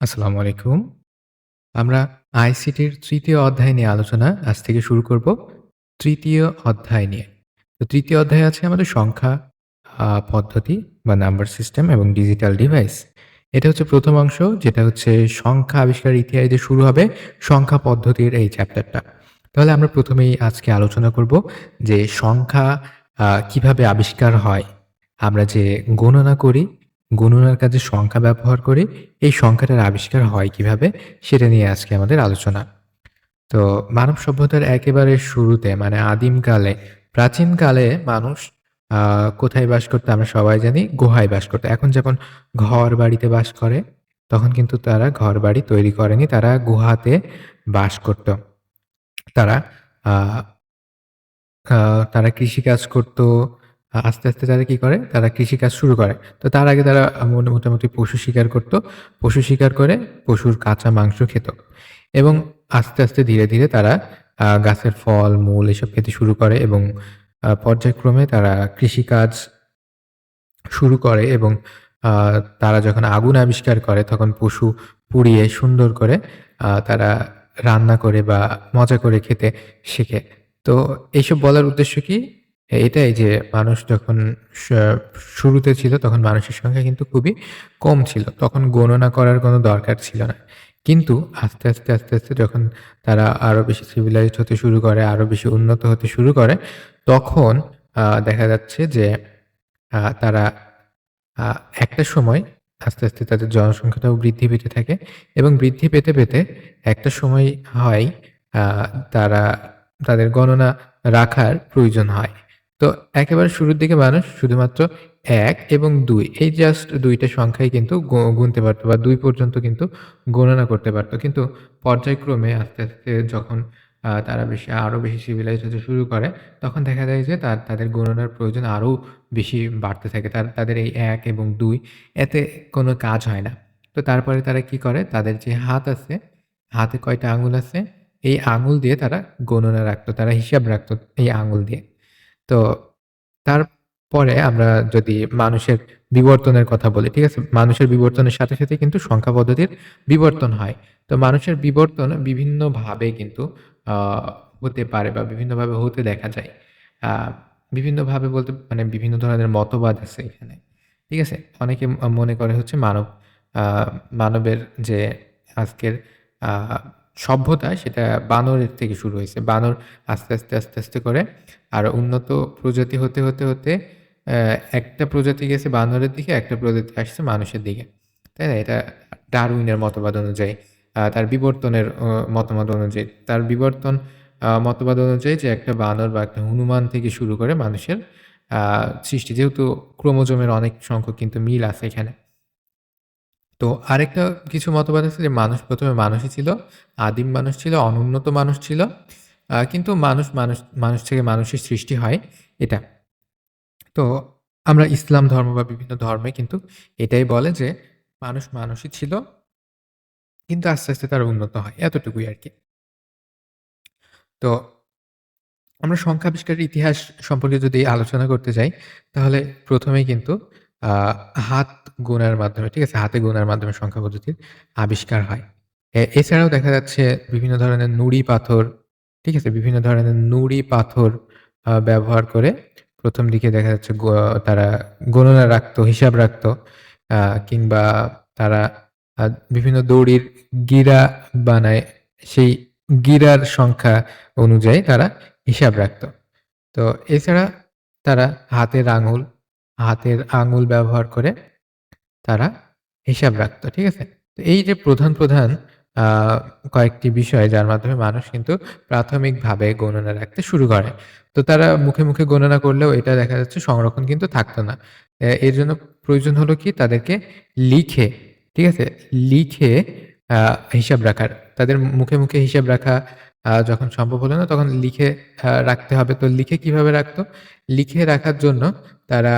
আসসালামু আলাইকুম। আমরা আইসিটির ৩য় অধ্যায় নিয়ে আলোচনা আজ থেকে শুরু করব। ৩য় অধ্যায় নিয়ে। তো ৩য় অধ্যায়ে আছে আমাদের সংখ্যা পদ্ধতি বা নাম্বার সিস্টেম এবং ডিজিটাল ডিভাইস। এটা হচ্ছে প্রথম অংশ যেটা হচ্ছে সংখ্যা আবিষ্কারের ইতিহাস দিয়ে শুরু হবে সংখ্যা পদ্ধতির এই চ্যাপ্টারটা। তাহলে আমরা প্রথমেই আজকে আলোচনা করব যে সংখ্যা কীভাবে আবিষ্কার হয়? আমরা যে গণনা করি, গণনার কাজে সংখ্যা ব্যবহার করি, এই সংখ্যাটার আবিষ্কার হয় কীভাবে? সেটা নিয়ে আজকে আমাদের আলোচনা। তো মানব সভ্যতার একেবারে শুরুতে মানে আদিমকালে, প্রাচীনকালে মানুষ কোথায় বাস করতো আমরা সবাই জানি গুহায় বাস করতো। এখন যখন ঘর বাড়িতে বাস করে, তখন কিন্তু তারা ঘর বাড়ি তৈরি করেনি। তারা গুহাতে বাস করত। তারা তারা কৃষিকাজ করত। আস্তে, আস্তে তারা কি করে? তারা কৃষিকাজ শুরু করে। তো তার আগে তারা মোটামুটি পশু শিকার করত। পশু শিকার করে পশুর কাঁচা মাংস খেত। এবং আস্তে, আস্তে ধীরে, ধীরে তারা গাছের ফল, মূল এসব খেতে শুরু করে এবং পর্যায়ক্রমে তারা কৃষিকাজ শুরু করে এবং তারা যখন আগুন আবিষ্কার করে তখন পশু পুড়িয়ে সুন্দর করে তারা রান্না করে বা মজা করে খেতে শেখে। তো এইসব বলার উদ্দেশ্য কি? এটাই যে মানুষ যখন শুরুতে ছিল তখন মানুষের সংখ্যা কিন্তু খুবই কম ছিল। তখন গণনা করার কোনো দরকার ছিল না। কিন্তু আস্তে, আস্তে, আস্তে, আস্তে যখন তারা আরও বেশি civilized হতে শুরু করে, আরও বেশি উন্নত হতে শুরু করে, তখন দেখা যাচ্ছে যে তারা একটা সময় আস্তে, আস্তে তাদের জনসংখ্যাটাও বৃদ্ধি পেতে থাকে এবং বৃদ্ধি পেতে, পেতে একটা সময় হয় তারা তাদের গণনা রাখার প্রয়োজন হয়। তো একেবারে শুরুর দিকে মানুষ শুধুমাত্র এক এবং দুই এই জাস্ট ২ টা সংখ্যাই কিন্তু গুনতে পারত বা দুই পর্যন্ত কিন্তু গণনা করতে পারত। কিন্তু পর্যায়ক্রমে আস্তে, আস্তে যখন তারা বেশি আরও বেশি সিভিলাইজ হতে শুরু করে, তখন দেখা যায় যে তার তাদের গণনার প্রয়োজন আরও বেশি বাড়তে থাকে। তার তাদের এই এক এবং দুই এতে কোনো কাজ হয় না। তো তারপরে তারা কি করে? তাদের যে হাত আছে, হাতে কয়টা আঙুল আছে? এই আঙুল দিয়ে তারা গণনা রাখতো তারা হিসাব রাখতো এই আঙুল দিয়ে। তো তারপরে আমরা যদি মানুষের বিবর্তনের কথা বলি, ঠিক আছে? মানুষের বিবর্তনের সাথে, সাথে কিন্তু সংখ্যা পদ্ধতির বিবর্তন হয়। তো মানুষের বিবর্তন বিভিন্নভাবে কিন্তু হতে পারে বা বিভিন্নভাবে হতে দেখা যায়। বিভিন্নভাবে বলতে মানে বিভিন্ন ধরনের মতবাদ আছে এখানে। ঠিক আছে? অনেকে মনে করে হচ্ছে মানব মানবের যে আজকের সভ্যতা সেটা বানরের থেকে শুরু হয়েছে বানর আস্তে, আস্তে, আস্তে, আস্তে করে আরও উন্নত প্রজাতি হতে, হতে, হতে একটা প্রজাতি গেছে বানরের দিকে, একটা প্রজাতি আসছে মানুষের দিকে। তাই না? এটা ডারউইনের মতবাদ অনুযায়ী। তার বিবর্তনের মতামত অনুযায়ী। তার বিবর্তন মতবাদ অনুযায়ী যে একটা বানর বা একটা হনুমান থেকে শুরু করে মানুষের সৃষ্টি। যেহেতু ক্রোমোজোমের অনেক সংখ্যক কিন্তু মিল আছে এখানে। তো আরেকটা কিছু মতবাদ আছে যে মানুষ প্রথমে মানুষই ছিল, আদিম মানুষ ছিল, অনুন্নত মানুষ ছিল। কিন্তু মানুষ, মানুষ, মানুষ থেকে মানুষের সৃষ্টি হয় এটা। তো আমরা ইসলাম ধর্ম বা বিভিন্ন ধর্মে কিন্তু এটাই বলে যে মানুষ মানুষই ছিল। কিন্তু আস্তে, আস্তে তার উন্নত হয়। এতটুকুই আর কি তো আমরা সংখ্যা আবিষ্কারের ইতিহাস সম্পর্কে যদি আলোচনা করতে যাই, তাহলে প্রথমেই কিন্তু হাত গোনার মাধ্যমে, ঠিক আছে? হাতে গোনার মাধ্যমে সংখ্যা পদ্ধতির আবিষ্কার হয়। এছাড়াও দেখা যাচ্ছে বিভিন্ন ধরনের নুড়ি পাথর, ঠিক আছে? বিভিন্ন ধরনের নুড়ি পাথর ব্যবহার করে ১ম দিকে দেখা যাচ্ছে তারা গণনা রাখতো, হিসাব রাখতো। কিংবা তারা বিভিন্ন দড়ির গিরা বানায়। সেই গিরার সংখ্যা অনুযায়ী তারা হিসাব রাখত। তো এছাড়া তারা হাতের আঙুল, হাতের আঙুল ব্যবহার করে তারা হিসাব রাখত। ঠিক আছে? তো এই যে প্রধান, প্রধান কয়েকটি বিষয় যার মাধ্যমে মানুষ কিন্তু প্রাথমিকভাবে গণনা রাখতে শুরু করে। তো তারা মুখে, মুখে গণনা করলেও এটা দেখা যাচ্ছে সংরক্ষণ কিন্তু থাকতো না। এর জন্য প্রয়োজন হলো কি তাদেরকে লিখে, ঠিক আছে? লিখে হিসাব রাখার। তাদের মুখে, মুখে হিসাব রাখা যখন সম্ভব হলো না তখন লিখে রাখতে হবে। তো লিখে কীভাবে রাখতো? লিখে রাখার জন্য তারা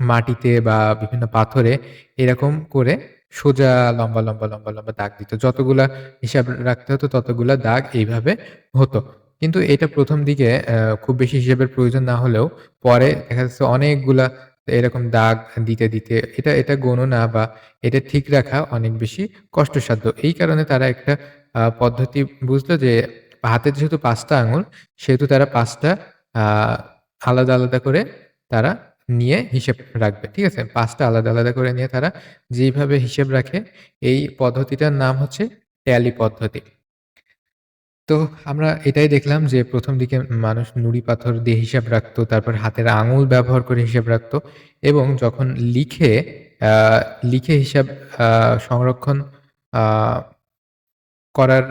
মাটিতে বা বিভিন্ন পাথরে এরকম করে সোজা লম্বা, লম্বা, লম্বা, লম্বা দাগ দিত। যতগুলা হিসাব রাখতে হতো ততগুলা দাগ এইভাবে হতো। কিন্তু এটা ১ম দিকে খুব বেশি হিসাবের প্রয়োজন না হলেও পরে দেখা যাচ্ছে অনেকগুলা এরকম দাগ দিতে, দিতে এটা, এটা গণনা বা এটা ঠিক রাখা অনেক বেশি কষ্টসাধ্য। এই কারণে তারা একটা পদ্ধতি বুঝলো যে হাতের যেহেতু পাঁচটা আঙুল সেহেতু তারা ৫ টা আলাদা, আলাদা করে তারা নিয়ে হিসেব রাখবে। ঠিক আছে? পাঁচটা আলাদা, আলাদা করে নিয়ে তারা যেইভাবে হিসেব রাখে এই পদ্ধতিটার নাম হচ্ছে ট্যালি পদ্ধতি। তো আমরা এটাই দেখলাম যে প্রথম দিকে মানুষ নুড়ি পাথর দিয়ে হিসাব রাখতো। তারপর হাতের আঙুল ব্যবহার করে হিসাব রাখতো এবং যখন লিখে লিখে হিসাব সংরক্ষণ করার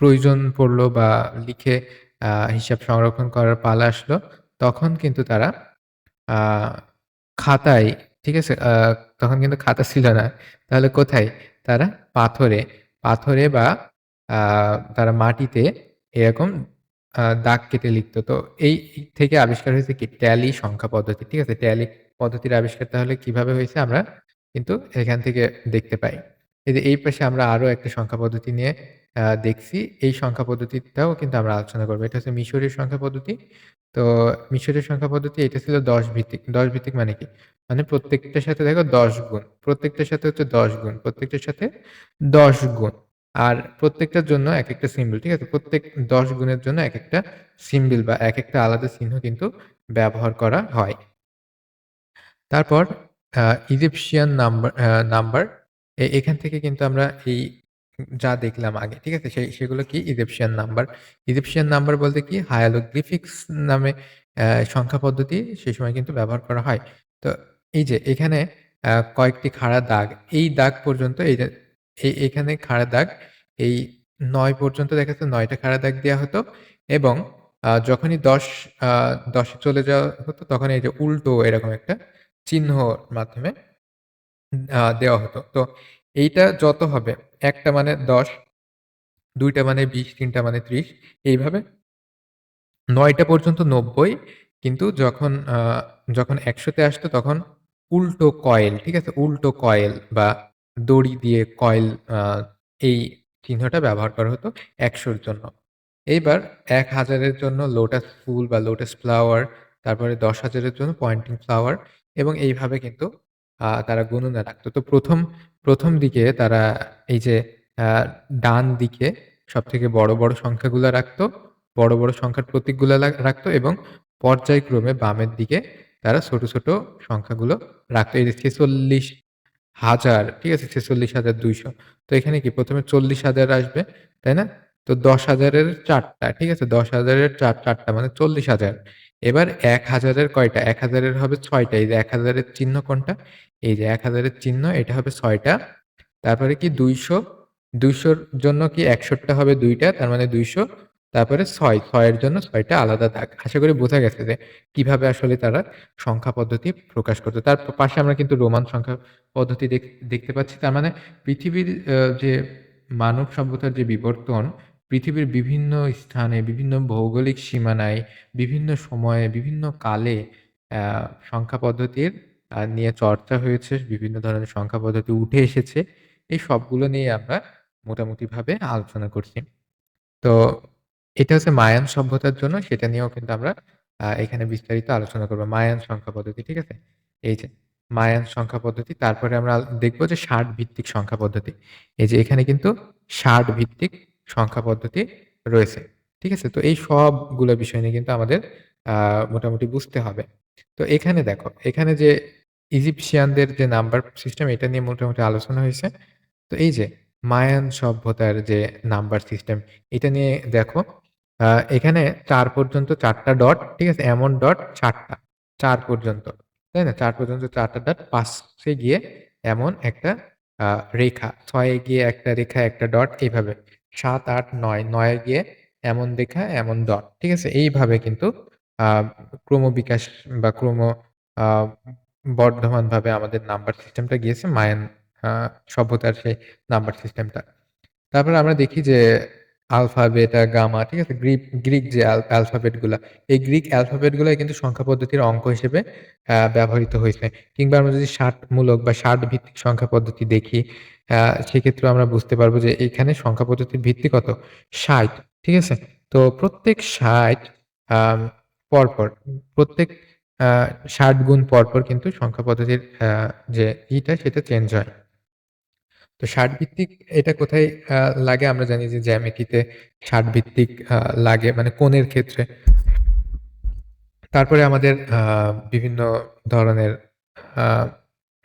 প্রয়োজন পড়ল বা লিখে হিসাব সংরক্ষণ করার পালা আসলো, তখন কিন্তু তারা খাতায়, ঠিক আছে? তখন কিন্তু খাতা ছিল না। তাহলে কোথায়? তারা পাথরে, পাথরে বা তারা মাটিতে এরকম দাগ কেটে লিখত। তো এই থেকে আবিষ্কার হয়েছে কি? ট্যালি সংখ্যা পদ্ধতি। ঠিক আছে? ট্যালি পদ্ধতির আবিষ্কার তাহলে কীভাবে হয়েছে আমরা কিন্তু এখান থেকে দেখতে পাই। এই যে এই পাশে আমরা আরও একটা সংখ্যা পদ্ধতি নিয়ে দেখছি। এই সংখ্যা পদ্ধতিটাও কিন্তু আমরা আলোচনা করব এটা হচ্ছে মিশরীয় সংখ্যা পদ্ধতি। তো মিশরীয় সংখ্যা পদ্ধতি এটা ছিল ১০ ভিত্তিক। ১০ ভিত্তিক মানে কি? মানে প্রত্যেকটার সাথে দেখো ১০ গুণ। প্রত্যেকটার সাথে হচ্ছে ১০ গুণ। প্রত্যেকটার সাথে ১০ গুণ। আর প্রত্যেকটার জন্য এক একটা সিম্বল। ঠিক আছে? প্রত্যেক ১০ গুণের জন্য এক একটা সিম্বল বা এক একটা আলাদা চিহ্ন কিন্তু ব্যবহার করা হয়। তারপর ইজিপশিয়ান নাম্বার নাম্বার এখান থেকে কিন্তু আমরা এই যা দেখলাম আগে, ঠিক আছে? সেই সেগুলো কি? Egyptian number. ইজিপশিয়ান নাম্বার বলতে কি? হায়ালোগ্লিফিক্স নামে অ্যা সংখ্যা পদ্ধতি সেই সময় কিন্তু ব্যবহার করা হয়। তো এই যে এখানে আ কয়েকটি খাড়া দাগ, এই দাগ পর্যন্ত এই যে এখানে খাড়া দাগ, এই নয় পর্যন্ত দেখা যাচ্ছে ৯ টা খাড়া দাগ দেওয়া হতো এবং আ যখনই ১০ আ ১০ এ চলে যাওয়া হতো তখন এই যে উল্টো এরকম একটা চিহ্নর মাধ্যমে দেওয়া হতো। তো এইটা যত হবে, একটা মানে ১০, ২ টা মানে ২০, ৩ টা মানে ৩০ এইভাবে ৯ টা পর্যন্ত ৯০ কিন্তু যখন যখন ১০০ তে আসতো তখন উল্টো কয়েল, ঠিক আছে? উল্টো কয়েল বা দড়ি দিয়ে কয়েল এই চিহ্নটা ব্যবহার করা হতো ১০০ র জন্য। এইবার ১০০০ এর জন্য লোটাস ফুল বা লোটাস ফ্লাওয়ার, তারপরে ১০০০০ এর জন্য পয়েন্টিং ফ্লাওয়ার এবং এইভাবে কিন্তু আ তারা গণনা রাখতো। তো ১ম, ১ম দিকে তারা এই যে ডান দিকে সবথেকে বড়, বড় সংখ্যাগুলা রাখতো। বড়, বড় সংখ্যার প্রতীকগুলা রাখতো এবং পর্যায়ক্রমে বামের দিকে তারা ছোট, ছোট সংখ্যাগুলো রাখতো। এই যে ৪৬,০০০, ঠিক আছে? ৪৬,২০০ তো এখানে কি ১ম এ ৪০,০০০ আসবে, তাই না? তো ১০,০০০ এর ৪ টা, ঠিক আছে? ১০,০০০ এর ৪, ৪ টা মানে ৪০,০০০ এবার ১০০০ এর কয়টা? ১০০০ এর হবে ৬ টা। এই যে ১০০০ এর চিহ্ন কোনটা? এই যে ১০০০ এর চিহ্ন এটা হবে ৬ টা। তারপরে কি ২০০, ২০০ র জন্য কি ৬১ টা হবে ২ টা, তার মানে ২০০ তারপরে ৬, ৬ এর জন্য ৬ টা আলাদা দাগ। আশা করি বোঝা গেছে যে কীভাবে আসলে তারা সংখ্যা পদ্ধতি প্রকাশ করত। তার পাশে আমরা কিন্তু রোমান সংখ্যা পদ্ধতি দেখ দেখতে পাচ্ছি। তার মানে পৃথিবীর যে মানব সভ্যতার যে বিবর্তন, পৃথিবীর বিভিন্ন স্থানে, বিভিন্ন ভৌগোলিক সীমানায়, বিভিন্ন সময়ে, বিভিন্ন কালে সংখ্যা পদ্ধতির নিয়ে চর্চা হয়েছে। বিভিন্ন ধরনের সংখ্যা পদ্ধতি উঠে এসেছে। এই সবগুলো নিয়ে আমরা মোটামুটিভাবে আলোচনা করছি। তো এটা হচ্ছে মায়ান সভ্যতার জন্য সেটা নিয়েও কিন্তু আমরা এখানে বিস্তারিত আলোচনা করব। মায়ান সংখ্যা পদ্ধতি, ঠিক আছে? এই যে মায়ান সংখ্যা পদ্ধতি। তারপরে আমরা দেখব যে ষাট ভিত্তিক সংখ্যা পদ্ধতি। এই যে এখানে কিন্তু ষাট ভিত্তিক সংখ্যা পদ্ধতি রয়েছে। ঠিক আছে? তো এই সবগুলো বিষয় নিয়ে কিন্তু আমাদের মোটামুটি বুঝতে হবে। তো এখানে দেখো, এখানে যে ইজিপশিয়ানদের যে নাম্বার সিস্টেম এটা নিয়ে মোটামুটি আলোচনা হয়েছে। তো এই যে মায়ান সভ্যতার যে নাম্বার সিস্টেম এটা নিয়ে দেখো, এখানে চার পর্যন্ত চারটা ডট, ঠিক আছে? এমন ডট চারটা চার পর্যন্ত, তাই না? চার পর্যন্ত চারটা ডট, ৫ এ গিয়ে এমন একটা রেখা, ছয়ে গিয়ে একটা রেখা, একটা ডট এইভাবে। ৭, ৮, ৯, ৯ এ গিয়ে এমন দেখা এমন ডট, ঠিক আছে? এইভাবে কিন্তু ক্রম বিকাশ বা ক্রম বর্ধমানভাবে আমাদের নাম্বার সিস্টেমটা গিয়েছে মায়ান সভ্যতার সেই নাম্বার সিস্টেমটা। তারপরে আমরা দেখি যে আলফা, বেটা, গামা, ঠিক আছে? গ্রিক গ্রিক যে অ্যাল অ্যালফাবেটগুলা, এই গ্রিক অ্যালফাবেট গুলাই কিন্তু সংখ্যা পদ্ধতির অঙ্ক হিসেবে ব্যবহৃত হইছে। কিংবা আমরা যদি ষাটমূলক বা ষাট ভিত্তিক সংখ্যা পদ্ধতি দেখি, আ সেক্ষেত্রেও আমরা বুঝতে পারব যে এখানে সংখ্যা পদ্ধতির ভিত্তি কত? ৬০, ঠিক আছে? তো প্রত্যেক ৬০ আম পরপর প্রত্যেক ৬০ গুণ পরপর কিন্তু সংখ্যা পদ্ধতির যে ইটা সেটা চেঞ্জ হয়। তো ৬০ ভিত্তিক এটা কোথায় লাগে আমরা জানি যে জ্যামিতিতে ৬০ ভিত্তিক লাগে মানে কোণের ক্ষেত্রে। তারপরে আমাদের বিভিন্ন ধরনের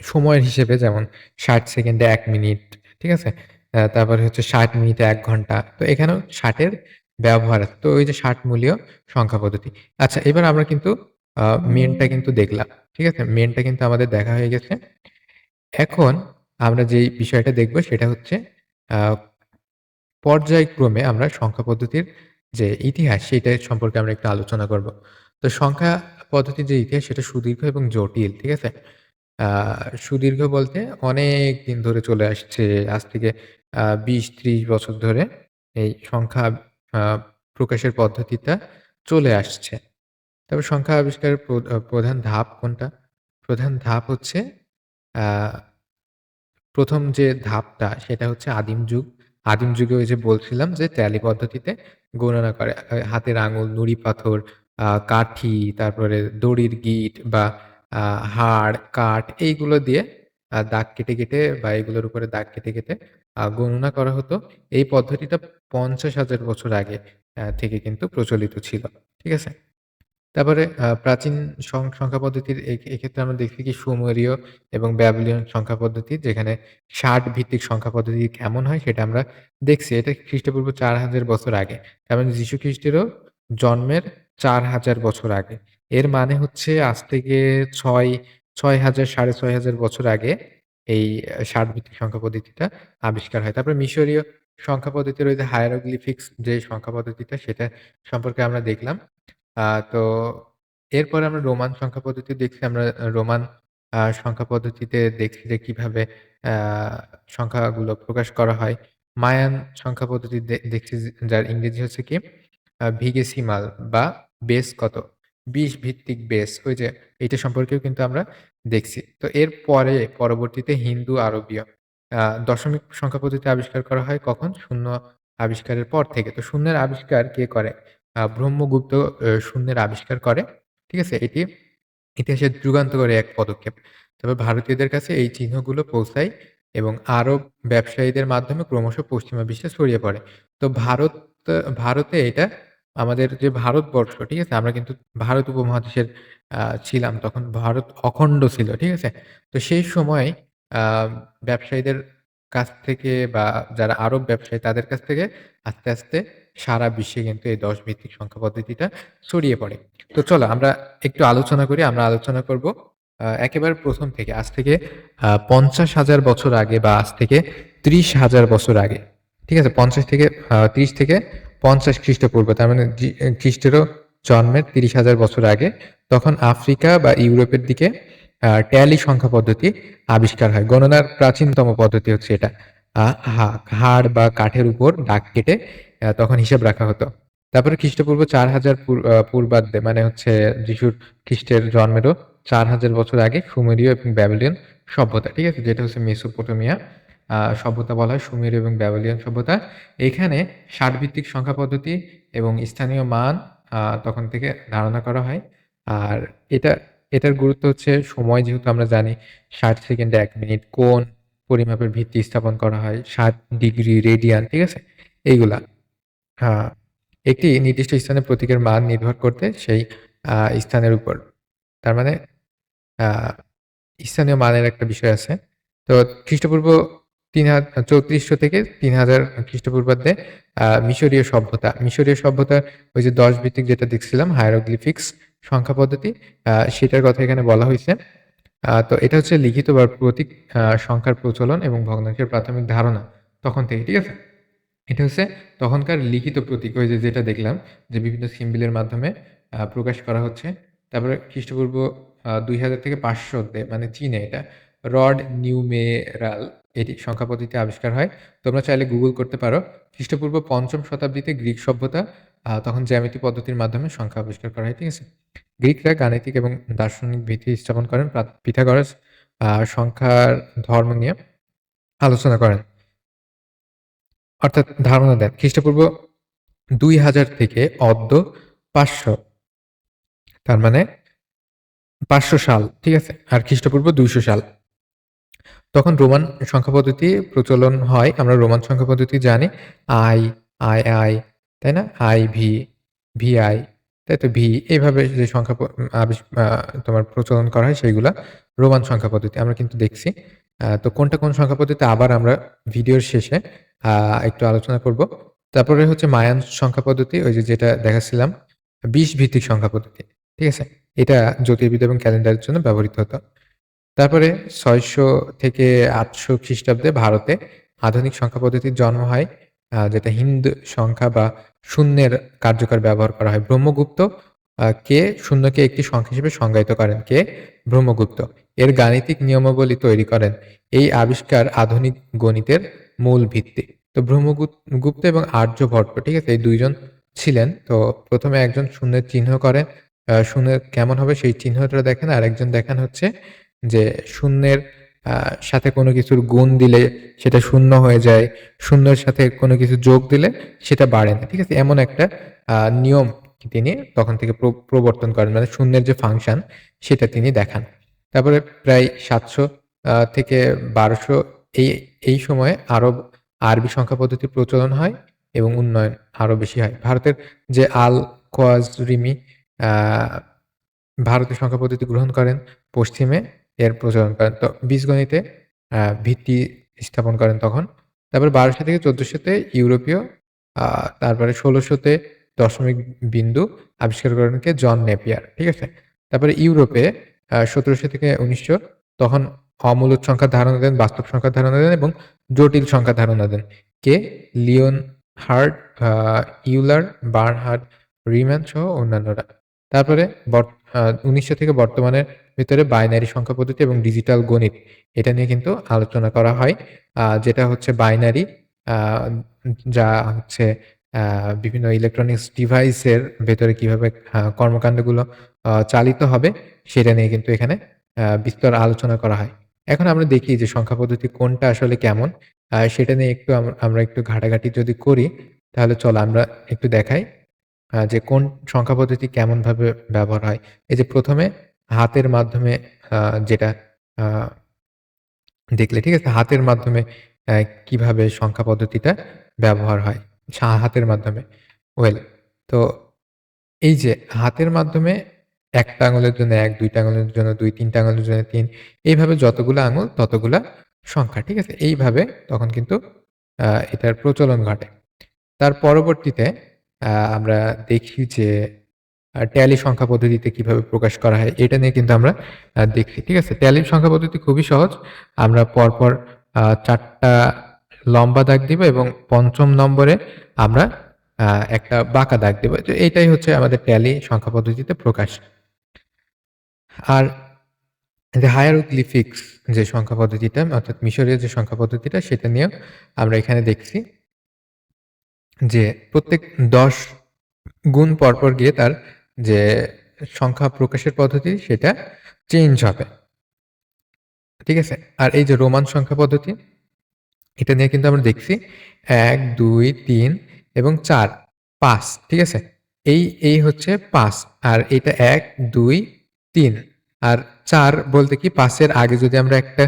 সময়ের হিসেবে যেমন ৬০ সেকেন্ডে এক মিনিট, ঠিক আছে? তারপরে হচ্ছে ৬০ মিনিটে এক ঘণ্টা। তো এখানেও ষাটের ব্যবহার আছে। তো ওই যে ৬০ মূলীয় সংখ্যা পদ্ধতি। আচ্ছা এবার আমরা কিন্তু আ মেইনটা কিন্তু দেখলাম। ঠিক আছে? মেনটা কিন্তু আমাদের দেখা হয়ে গেছে। এখন আমরা যেই বিষয়টা দেখব সেটা হচ্ছে পর্যায়ক্রমে আমরা সংখ্যা পদ্ধতির যে ইতিহাস সেটা সম্পর্কে আমরা একটু আলোচনা করব। তো সংখ্যা পদ্ধতির যে ইতিহাস সেটা সুদীর্ঘ এবং জটিল। ঠিক আছে? সুদীর্ঘ বলতে অনেক দিন ধরে চলে আসছে। আজ থেকে, আ ২০-৩০ বছর ধরে এই সংখ্যা প্রকাশের পদ্ধতিটা চলে আসছে। তবে সংখ্যা আবিষ্কারের প্র প্রধান ধাপ কোনটা? প্রধান ধাপ হচ্ছে ১ম যে ধাপটা সেটা হচ্ছে আদিম যুগ। আদিম যুগে ওই যে বলছিলাম যে ট্যালি পদ্ধতিতে গণনা করে। হাতের আঙুল, নুড়ি পাথর, কাঠি, তারপরে দড়ির গিঁট বা হাড়, কাঠ এইগুলো দিয়ে দাগ কেটে, কেটে বা এগুলোর উপরে দাগ কেটে, কেটে গণনা করা হতো। এই পদ্ধতিটা ৫০,০০০ বছর আগে থেকে কিন্তু প্রচলিত ছিল। ঠিক আছে? তারপরে প্রাচীন সংখ্যা পদ্ধতির এক্ষেত্রে আমরা দেখছি কি সুমেরীয় এবং ব্যাবিলনীয় সংখ্যা পদ্ধতি, যেখানে ৬০ ভিত্তিক সংখ্যা পদ্ধতি কেমন হয় সেটা আমরা দেখছি। এটা খ্রিস্টপূর্ব ৪০০০ বছর আগে। তার মানে যীশু খ্রিস্টেরও জন্মের ৪০০০ বছর আগে। এর মানে হচ্ছে আজ থেকে ৬ ৬০০০ ৬৫০০ বছর আগে এই ৬০ ভিত্তিক সংখ্যা পদ্ধতিটা আবিষ্কার হয়। তারপরে মিশরীয় সংখ্যা পদ্ধতি রয়েছে হায়ারোগ্লিফিক্স যে সংখ্যা পদ্ধতিটা, সেটা সম্পর্কে আমরা দেখলাম। তো এরপরে আমরা রোমান সংখ্যা পদ্ধতি দেখছি। আমরা রোমান সংখ্যা পদ্ধতিতে দেখছি যে কীভাবে সংখ্যাগুলো প্রকাশ করা হয়। মায়ান সংখ্যা পদ্ধতি দেখছি যার ইংরেজি হচ্ছে কি আ ভিগেসিমাল বা বেস কত? ২০ ভিত্তিক বেস ওই যে, এইটা সম্পর্কেও কিন্তু আমরা দেখছি। তো এরপরে পরবর্তীতে হিন্দু, আরবীয় দশমিক সংখ্যা পদ্ধতি আবিষ্কার করা হয় কখন? শূন্য আবিষ্কারের পর থেকে। তো শূন্যের আবিষ্কার কে করে? আ ব্রহ্মগুপ্ত শূন্যের আবিষ্কার করে। ঠিক আছে? এটি ইতিহাসের যুগান্তকারী এক পদক্ষেপ। তবে ভারতীয়দের কাছে এই চিহ্নগুলো পৌঁছায় এবং আরব ব্যবসায়ীদের মাধ্যমে ক্রমশ পশ্চিমা বিশ্বে ছড়িয়ে পড়ে। তো ভারত ভারতে এটা আমাদের যে ভারতবর্ষ, ঠিক আছে? আমরা কিন্তু ভারত উপমহাদেশের ছিলাম তখন ভারত অখণ্ড ছিল। ঠিক আছে? তো সেই সময় ব্যবসায়ীদের কাছ থেকে বা যারা আরব ব্যবসায়ী তাদের কাছ থেকে আস্তে, আস্তে সারা বিশ্বে কিন্তু এই ১০ ভিত্তিক সংখ্যা পদ্ধতিটা ছড়িয়ে পড়ে। তো চলো আমরা একটু আলোচনা করি। আমরা আলোচনা করব একেবারে প্রথম থেকে আজ থেকে পঞ্চাশ হাজার বছর আগে বা আজ থেকে ৩০,০০০ বছর আগে। ঠিক আছে? ৫০ থেকে ৩০ থেকে ৫০ খ্রিস্টপূর্ব তার মানে খ্রিস্টেরও জন্মের ৩০,০০০ বছর আগে তখন আফ্রিকা বা ইউরোপের দিকে ট্যালি সংখ্যা পদ্ধতি আবিষ্কার হয়। গণনার প্রাচীনতম পদ্ধতি হচ্ছে এটা। হাড় বা কাঠের উপর দাগ কেটে তখন হিসাব রাখা হতো। তারপরে খ্রিস্টপূর্ব ৪০০০ পুর আ পূর্বাব্দে মানে হচ্ছে যিশুর খ্রিস্টের জন্মেরও ৪০০০ বছর আগে সুমেরীয় এবং ব্যাবিলিয়ন সভ্যতা। ঠিক আছে? যেটা হচ্ছে মেসোপটেমিয়া সভ্যতা বলা হয় সুমেরীয় এবং ব্যাবিলিয়ন সভ্যতা। এখানে ৬০ ভিত্তিক সংখ্যা পদ্ধতি এবং স্থানীয় মান তখন থেকে ধারণা করা হয়। আর এটা এটার গুরুত্ব হচ্ছে সময় যেহেতু আমরা জানি ৬০ সেকেন্ডে এক মিনিট, কোন পরিমাপের ভিত্তি স্থাপন করা হয়, ৬০ ডিগ্রি, রেডিয়ান, ঠিক আছে? এইগুলা। একটি নির্দিষ্ট স্থানে প্রতীকের মান নির্ভর করতে সেই স্থানের উপর। তার মানে স্থানীয় মানের একটা বিষয় আছে। তো খ্রিস্টপূর্ব তিন হা ৩৪০০ থেকে ৩০০০ খ্রিস্টপূর্বাব্দে মিশরীয় সভ্যতা। মিশরীয় সভ্যতার ওই যে ১০ ভিত্তিক যেটা দেখছিলাম হায়ারোগ্লিফিক্স সংখ্যা পদ্ধতি সেটার কথা এখানে বলা হইছে। আ তো এটা হচ্ছে লিখিত বা প্রতীক সংখ্যার প্রচলন এবং ভগ্নাংশের প্রাথমিক ধারণা তখন থেকে, ঠিক আছে? এটা হচ্ছে তখনকার লিখিত প্রতীক, ওই যে যেটা দেখলাম যে বিভিন্ন সিম্বলের মাধ্যমে প্রকাশ করা হচ্ছে। তারপরে খ্রিস্টপূর্ব দুই হাজার থেকে ৫০০ অব্দে মানে চীনে এটা, রড নিউমেরাল, এটি সংখ্যা পদ্ধতিতে আবিষ্কার হয়। তোমরা চাইলে গুগল করতে পারো। খ্রিস্টপূর্ব পঞ্চম শতাব্দীতে গ্রিক সভ্যতা তখন জ্যামিতি পদ্ধতির মাধ্যমে সংখ্যা আবিষ্কার করা হয়। ঠিক আছে? গ্রিকরা গাণিতিক এবং দার্শনিক ভিত্তি স্থাপন করেন। পিথাগোরাস সংখ্যার ধর্ম নিয়ে আলোচনা করেন। অর্থাৎ ধারণা দেন। খ্রিস্টপূর্ব ২০০০ থেকে অদ্য ৫০০ তার মানে পাঁচশো সাল, ঠিক আছে? আর খ্রিস্টপূর্ব দুইশো সাল। তখন রোমান সংখ্যা পদ্ধতি প্রচলন হয়, আমরা রোমান সংখ্যা পদ্ধতি জানি। আই আই আই, তাই না? আই, ভি ভি, আই, তাই তো ভি। এইভাবে যে সংখ্যা তোমার প্রচলন করা হয়, সেইগুলা রোমান সংখ্যা পদ্ধতি আমরা কিন্তু দেখছি। তো কোনটা কোন সংখ্যা পদ্ধতি আবার আমরা ভিডিওর শেষে একটু আলোচনা করব। তারপরে হচ্ছে মায়ান সংখ্যা পদ্ধতি, ওই যে যেটা দেখাচ্ছিলাম বিশ ভিত্তিক সংখ্যা পদ্ধতি, ঠিক আছে? এটা জ্যোতির্বিদ এবং ক্যালেন্ডারের জন্য ব্যবহৃত হতো। তারপরে ছয়শো থেকে আটশো খ্রিস্টাব্দে ভারতে আধুনিক সংখ্যা পদ্ধতির জন্ম হয় যেটা হিন্দু সংখ্যা বা শূন্যের কার্যকর ব্যবহার করা হয়। ব্রহ্মগুপ্ত কে শূন্যকে একটি সংখ্যা হিসেবে সংজ্ঞায়িত করেন? কে? ব্রহ্মগুপ্ত। এর গাণিতিক নিয়মাবলী তৈরি করেন। এই আবিষ্কার আধুনিক গণিতের মূল ভিত্তি। তো ব্রহ্মগুপ্ত এবং আর্যভট্ট ঠিক আছে? এই দুইজন ছিলেন। তো প্রথমে একজন শূন্যের চিহ্ন আহ, শূন্যের কেমন হবে সেই চিহ্নটা দেখেন আর একজন দেখান হচ্ছে যে শূন্যের সাথে কোনো কিছুর গুণ দিলে সেটা শূন্য হয়ে যায় শূন্যের সাথে কোনো কিছু যোগ দিলে সেটা বাড়ে না ঠিক আছে? এমন একটা নিয়ম তিনি তখন থেকে প্রবর্তন করেন মানে শূন্যের যে ফাংশন সেটা তিনি দেখান। তারপরে প্রায় সাতশো থেকে বারোশো এই এই সময়ে আরব আরবি সংখ্যা পদ্ধতি প্রচলন হয় এবং উন্নয়ন আরও বেশি হয়। ভারতের যে আল কোয়াজরিমি ভারতের সংখ্যা পদ্ধতি গ্রহণ করেন, পশ্চিমে এর প্রচলন করেন। তো বীজগণিতে ভিত্তি স্থাপন করেন তখন। তারপর বারোশো থেকে চোদ্দশোতে ইউরোপীয় তারপরে ষোলোশোতে দশমিক বিন্দু আবিষ্কার করেন কে জন নেপিয়ার, ঠিক আছে? তারপরে ইউরোপে সতেরোশো থেকে উনিশশো, তখন অমূলক সংখ্যার ধারণা দেন, বাস্তব সংখ্যার ধারণা দেন এবং জটিল সংখ্যার ধারণা দেন। কে? Leonhard Euler, Bernhard, Riemann সহ অন্যান্যরা। তারপরে উনিশশো থেকে বর্তমানের ভিতরে বাইনারি সংখ্যা পদ্ধতি এবং ডিজিটাল গণিত। এটা নিয়ে কিন্তু আলোচনা করা হয় যেটা হচ্ছে বাইনারি যা হচ্ছে বিভিন্ন ইলেকট্রনিক্স ডিভাইসের ভেতরে কীভাবে কর্মকাণ্ডগুলো চালিত হবে, সেটা নিয়ে কিন্তু এখানে বিস্তর আলোচনা করা হয়। এখন আমরা দেখি যে সংখ্যা পদ্ধতি কোনটা আসলে কেমন। আহ, সেটা নিয়ে একটু আমরা একটু ঘাটাঘাটি যদি করি তাহলে চলো আমরা একটু দেখাই যে কোন সংখ্যা পদ্ধতি কেমন ভাবে ব্যবহার হয়। এই যে প্রথমে হাতের মাধ্যমে যেটা দেখলে ঠিক আছে? হাতের মাধ্যমে কীভাবে সংখ্যা পদ্ধতিটা ব্যবহার হয় হাতের মাধ্যমে। ওয়েল তো এই যে হাতের মাধ্যমে একটা আঙুলের জন্য এক দুইটা আঙুলের জন্য দুই তিনটা আঙুলের জন্য তিন। এইভাবে যতগুলো আঙুল, ততগুলা সংখ্যা, ঠিক আছে? এইভাবে তখন কিন্তু এটার প্রচলন ঘটে। তার পরবর্তীতে আমরা দেখি যে ট্যালি সংখ্যা পদ্ধতিতে কীভাবে প্রকাশ করা হয়, এটা নিয়ে কিন্তু আমরা দেখছি ঠিক আছে? ট্যালি সংখ্যা পদ্ধতি খুবই সহজ। আমরা পরপর চারটা লম্বা দাগ দিব এবং পঞ্চম নম্বরে আমরা একটা বাঁকা দাগ দেব। তো এইটাই হচ্ছে আমাদের ট্যালি সংখ্যা পদ্ধতিতে প্রকাশ আর যে হায়ার হায়ারোগ্লিফিক্স যে সংখ্যা পদ্ধতিটা, অর্থাৎ মিশরীয় যে সংখ্যা পদ্ধতিটা, সেটা নিয়েও আমরা এখানে দেখছি যে প্রত্যেক দশ গুণ পরপর গিয়ে তার যে সংখ্যা প্রকাশের পদ্ধতি, সেটা চেঞ্জ হবে। ঠিক আছে? আর এই যে রোমান সংখ্যা পদ্ধতি, এটা নিয়ে কিন্তু আমরা দেখছি এক, দুই, তিন এবং চার, পাঁচ। ঠিক আছে? এই এই হচ্ছে পাঁচ। আর এটা এক, দুই তিন। আর চার বলতে কি পাঁচের আগে যদি আমরা একটা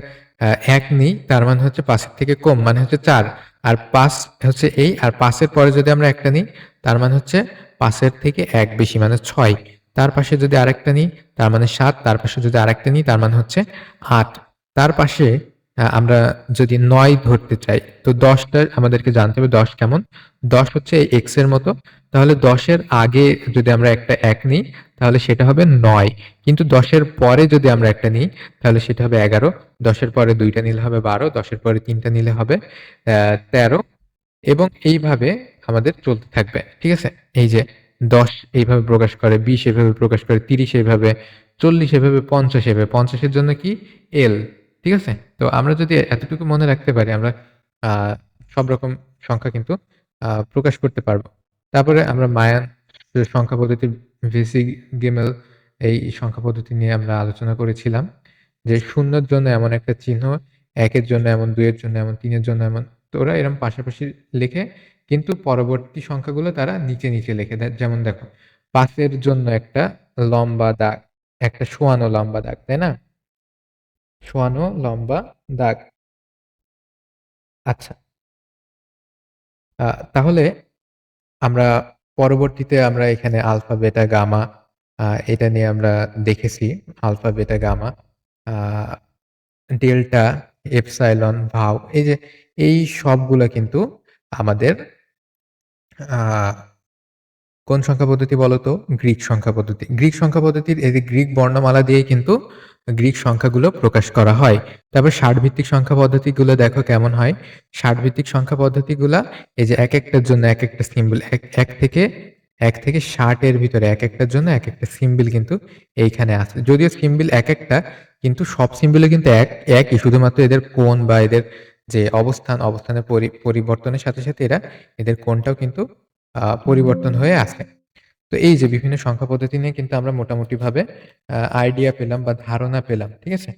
এক নিই, তার মানে হচ্ছে পাঁচের থেকে কম মানে হচ্ছে চার। আর পাঁচ হচ্ছে এই, আর পাঁচের পরে যদি আমরা একটা নিই, তার মানে হচ্ছে পাঁচের থেকে এক বেশি মানে ছয়। তার পাশে যদি আরেকটা নিই, তার মানে সাত। তার পাশে যদি আরেকটা নিই, তার মানে হচ্ছে আট। তার পাশে আমরা যদি নয় ধরতে চাই, তো দশটা আমাদেরকে জানতে হবে, দশ কেমন? দশ হচ্ছে এক্সের মতো। তাহলে দশের আগে যদি আমরা একটা এক নিই তাহলে সেটা হবে নয়। কিন্তু দশের পরে যদি আমরা একটা নিই, তাহলে সেটা হবে এগারো। দশের পরে দুইটা নিলে হবে বারো, দশের পরে তিনটা নিলে হবে তেরো। এবং এইভাবে আমাদের চলতে থাকবে, ঠিক আছে? এই যে দশ এইভাবে প্রকাশ করে, বিশ এইভাবে প্রকাশ করে, তিরিশ এইভাবে, চল্লিশ এভাবে পঞ্চাশ এভাবে পঞ্চাশের জন্য কি? এল ঠিক আছে? তো আমরা যদি এতটুকু মনে রাখতে পারি, আমরা সব রকম সংখ্যা কিন্তু প্রকাশ করতে পারব। তারপরে আমরা মায়ান সংখ্যা পদ্ধতির ভিসি গেমেল এই সংখ্যা পদ্ধতি নিয়ে আমরা আলোচনা করেছিলাম যে শূন্যর জন্য এমন একটা চিহ্ন একের জন্য এমন দুইয়ের জন্য এমন তিনের জন্য এমন তো ওরা এরকম পাশাপাশি লেখে কিন্তু পরবর্তী সংখ্যাগুলো তারা নিচে নিচে লিখে দেয় যেমন দেখো পাঁচের জন্য একটা লম্বা দাগ একটা শোয়ানো লম্বা দাগ, তাই না? শোয়ানো লম্বা দাগ। আচ্ছা। তাহলে আমরা পরবর্তীতে আমরা এখানে আলফা, বেটা, গামা এটা নিয়ে আমরা দেখেছি। আলফা, বেটা, গামা, ডেল্টা, এপসাইলন, ভাও এই যে এই সবগুলো কিন্তু আমাদের কোন সংখ্যা পদ্ধতি বলতো? গ্রিক সংখ্যা পদ্ধতি। গ্রিক সংখ্যা পদ্ধতির এই গ্রিক বর্ণমালা দিয়ে কিন্তু গ্রিক সংখ্যাগুলো প্রকাশ করা হয়। তারপর ষাট ভিত্তিক সংখ্যা পদ্ধতিগুলো দেখো কেমন হয়? ষাট ভিত্তিক সংখ্যা পদ্ধতিগুলা এই যে এক একটার জন্য এক একটা সিম্বল এক, এক থেকে এক থেকে ৬০ এর ভিতরে একেকটার জন্য এক একটা সিম্বল কিন্তু এইখানে আছে। যদিও সিম্বল এক একটা কিন্তু সব সিম্বলই কিন্তু এক একই শুধুমাত্র এদের কোণ বা এদের যে অবস্থান, অবস্থানের পরিবর্তনের সাথে, সাথে এরা এদের কোণটাও কিন্তু পরিবর্তন হয়ে আছে। তো এই যে বিভিন্ন সংখ্যা পদ্ধতি নিয়ে কিন্তু আমরা মোটামুটিভাবে আইডিয়া পেলাম বা ধারণা পেলাম। ঠিক আছে?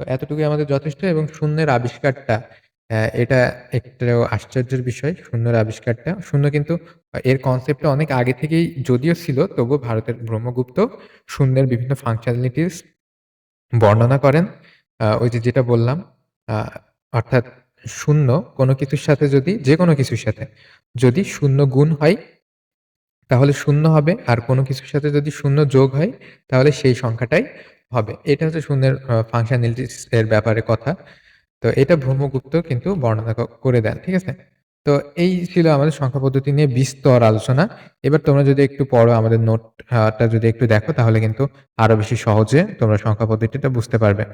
তো এতটুকুই আমাদের যথেষ্ট এবং শূন্যের আবিষ্কারটা এটা একটা আশ্চর্যের বিষয়, শূন্যের আবিষ্কারটা। শূন্য কিন্তু এর কনসেপ্টটা অনেক আগে থেকেই যদিও ছিল, তবুও ভারতের ব্রহ্মগুপ্ত শূন্যের বিভিন্ন ফাংশনালিটিস বর্ণনা করেন। ওই যে যেটা বললাম অর্থাৎ শূন্য কোনো কিছুর সাথে যদি, যে কোনো কিছুর সাথে যদি শূন্য গুণ হয়, তাহলে শূন্য হবে আর কোনো কিছুর সাথে যদি শূন্য যোগ হয়, তাহলে সেই সংখ্যাটাই হবে। এটা হচ্ছে শূন্যের ফাংশনালিটিস এর ব্যাপারে কথা। তো এটা ব্রহ্মগুপ্ত কিন্তু বর্ণনা করে দেন। ঠিক আছে? তো এই ছিল আমাদের সংখ্যা পদ্ধতি নিয়ে বিস্তর আলোচনা। এবার তোমরা যদি একটু পড়ো আমাদের নোটটা যদি একটু দেখো, তাহলে কিন্তু আরও বেশি সহজে তোমরা সংখ্যা পদ্ধতিটা বুঝতে পারবে।